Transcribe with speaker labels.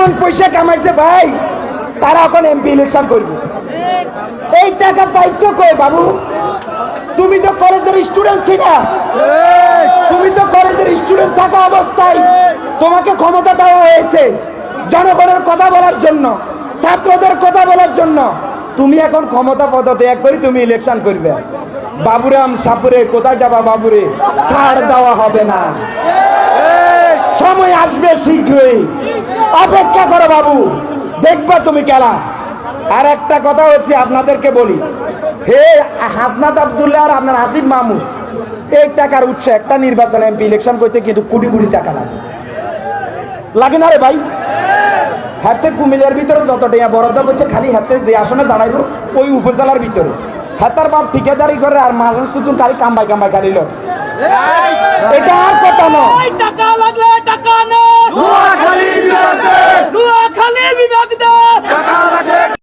Speaker 1: এমন পয়সা কামাইছে ভাই, তারা এখন এমপি ইলেকশন করবে। এই টাকা পাইছো কই বাবু? তুমি তো কলেজের স্টুডেন্ট ছিল। তুমি তো কলেজের স্টুডেন্ট থাকা অবস্থায় তোমাকে ক্ষমতা দেওয়া হয়েছে। জনগণের কথা বলার জন্য, ছাত্রদের কথা বলার জন্য। তুমি এখন ক্ষমতা পদ পদত্যাগ করে তুমি ইলেকশন করবে। বাবুরাম সাপুরে, কোথায় যাবা বাবুরে? ছাড় দেওয়া হবে না। সময় আসবে শীঘ্রই। অপেক্ষা করো বাবু দেখবা তুমি খেলা আর একটা কথা হচ্ছে আপনাদেরকে বলি হে হাসনাত আবদুল্লাহ আর আপনার হাসিব মাহমুদ এই টাকার উৎস একটা নির্বাচন এমপি ইলেকশন করতে কিন্তু কোটি কোটি টাকা লাগে। লাগে না রে ভাই? হাতে কুমিল্লার ভিতরে যত টাকা বরাদ্দ করছে খালি হাতে যে আসনে দাঁড়াইবো ওই উপজেলার ভিতরে। হাতার বাপ ঠিকাদারি করে আর মাঝে শুধু খালি কাম্বাই কাম্বাই খালি লোক। এটা আর কথা না।
Speaker 2: টাকা লাগলে টাকা নে
Speaker 3: নোয়াখালীর বিরুদ্ধে